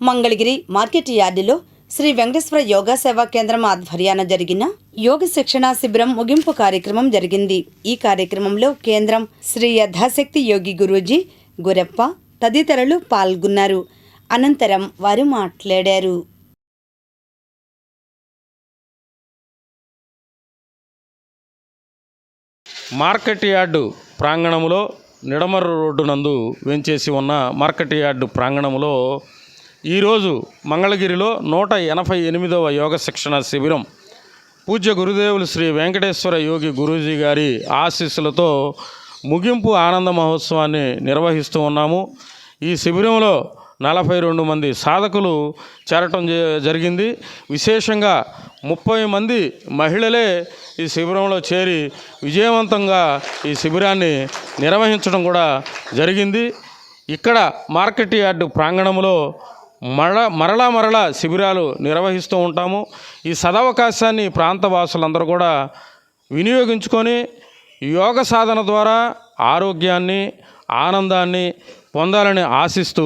Mangalagiri market యార్డులో శ్రీ వెంకటేశ్వర యోగా సేవా కేంద్రం ఆధ్వర్యాన జరిగిన యోగ శిక్షణ శిబిరం ముగింపు కార్యక్రమం జరిగింది. ఈ కార్యక్రమంలో కేంద్రం శ్రీ యథాశక్తి యోగి గురూజీ గురప్ప తదితరులు పాల్గొన్నారు. అనంతరం వారు మాట్లాడారు. మార్కెట్ యార్డు ప్రాంగణంలో నిడమర రోడ్డు నందు వెంచేసి ఉన్న మార్కెట్ యార్డు ప్రాంగణంలో ఈరోజు మంగళగిరిలో నూట ఎనభై ఎనిమిదవ యోగ శిక్షణ శిబిరం. పూజ్య గురుదేవులు శ్రీ వెంకటేశ్వర యోగి గురూజీ గారి ఆశీస్సులతో ముగింపు ఆనంద మహోత్సవాన్ని నిర్వహిస్తూ ఉన్నాము. ఈ శిబిరంలో నలభై రెండు మంది సాధకులు చేరటం జ- జరిగింది. విశేషంగా ముప్పై మంది మహిళలే ఈ శిబిరంలో చేరి విజయవంతంగా ఈ శిబిరాన్ని నిర్వహించడం కూడా జరిగింది. ఇక్కడ మార్కెట్ యార్డు ప్రాంగణంలో మర మరలా మరలా శిబిరాలు నిర్వహిస్తూ ఉంటాము. ఈ సదవకాశాన్ని ఈ ప్రాంత వాసులందరూ కూడా వినియోగించుకొని యోగ సాధన ద్వారా ఆరోగ్యాన్ని ఆనందాన్ని పొందాలని ఆశిస్తూ